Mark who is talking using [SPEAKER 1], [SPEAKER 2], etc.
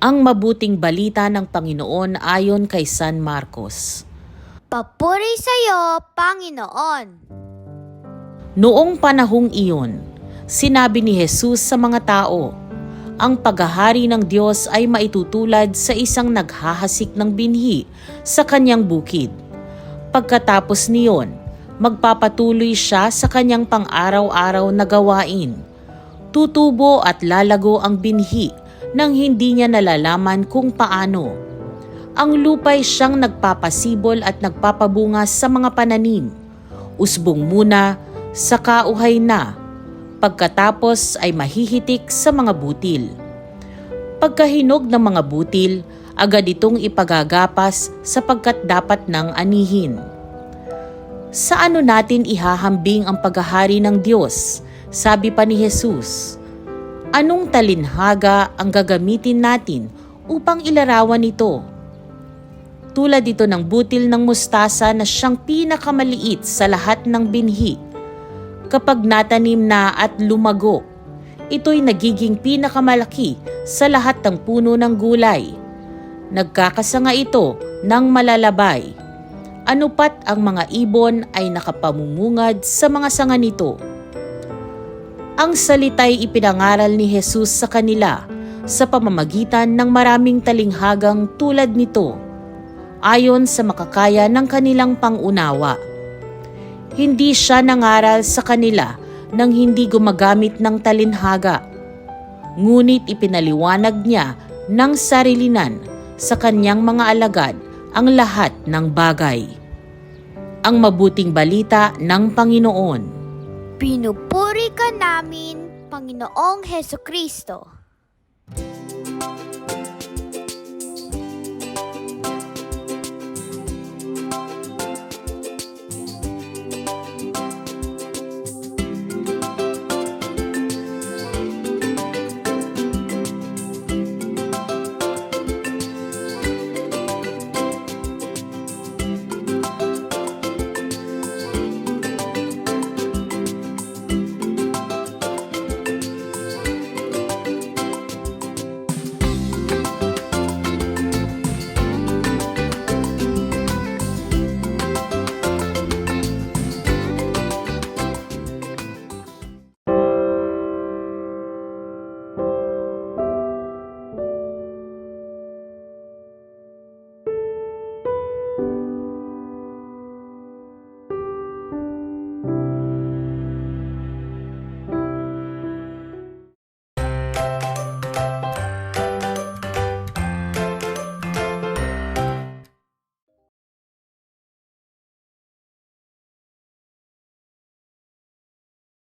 [SPEAKER 1] Ang mabuting balita ng Panginoon ayon kay San Marcos.
[SPEAKER 2] Papuri sa iyo, Panginoon.
[SPEAKER 1] Noong panahong iyon, sinabi ni Jesus sa mga tao, ang paghahari ng Diyos ay maitutulad sa isang naghahasik ng binhi sa kanyang bukid. Pagkatapos niyon, magpapatuloy siya sa kanyang pang-araw-araw na gawain. Tutubo at lalago ang binhi nang hindi niya nalalaman kung paano. Ang lupay siyang nagpapasibol at nagpapabunga sa mga pananim. Usbong muna, saka uhay na. Pagkatapos ay mahihitik sa mga butil. Pagkahinog ng mga butil, agad itong ipagagapas sapagkat dapat nang anihin. Sa ano natin ihahambing ang paghahari ng Diyos? Sabi pa ni Jesus. Anong talinhaga ang gagamitin natin upang ilarawan ito? Tulad ito ng butil ng mustasa na siyang pinakamaliit sa lahat ng binhi. Kapag natanim na at lumago, ito'y nagiging pinakamalaki sa lahat ng puno ng gulay. Nagkakasanga ito ng malalabay. Anupat ang mga ibon ay nakapamumungad sa mga sanga nito. Ang salita'y ipinangaral ni Jesus sa kanila sa pamamagitan ng maraming talinghagang tulad nito, ayon sa makakaya ng kanilang pangunawa. Hindi siya nangaral sa kanila nang hindi gumagamit ng talinhaga, ngunit ipinaliwanag niya ng sarilinan sa kanyang mga alagad ang lahat ng bagay. Ang mabuting balita ng Panginoon.
[SPEAKER 2] Pinupuri ka namin, Panginoong Heso Kristo.